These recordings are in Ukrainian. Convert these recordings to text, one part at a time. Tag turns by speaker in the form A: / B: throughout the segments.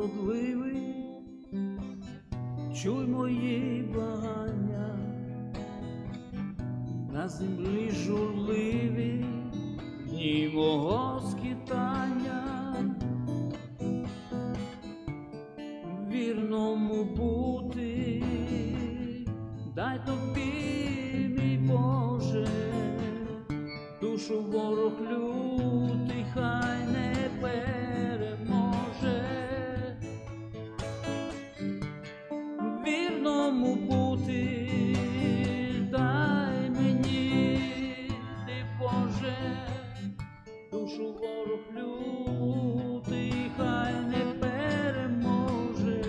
A: вродливий, чуй мої благання, на землі журливі, дні мого скитання, вірному бути, дай тобі, мій Боже, душу ворог лютий, хай не переможе, вірному бути, дай мені, ти Боже, душу ворог лютий, хай не переможе.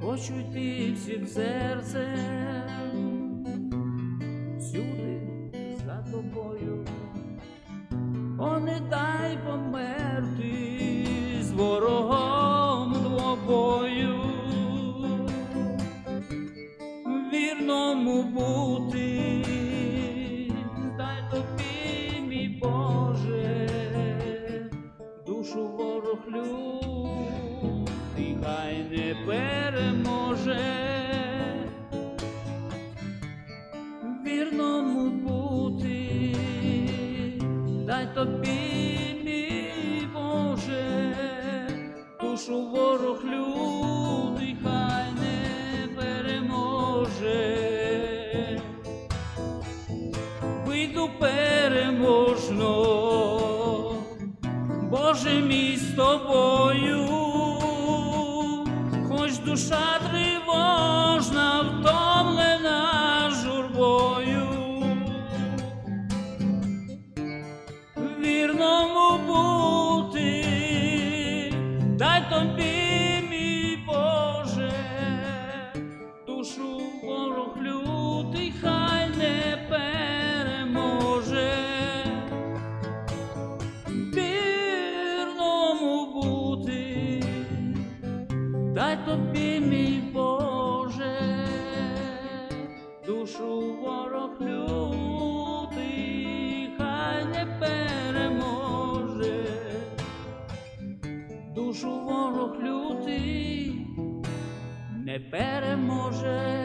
A: Хочу йти всім серцем, о, не дай померти з ворогом двобою, вірному бути, дай тобі, мій Боже, душу ворог лютий, хай не переможе. Боже мій з тобою, хоч душа тривожна, втомлена журбою, вірному бути, дай тобі, мій Боже, душу ворог лютий, хай дай тобі, мій Боже, душу ворог лютий, хай не переможе, душу ворог лютий не переможе.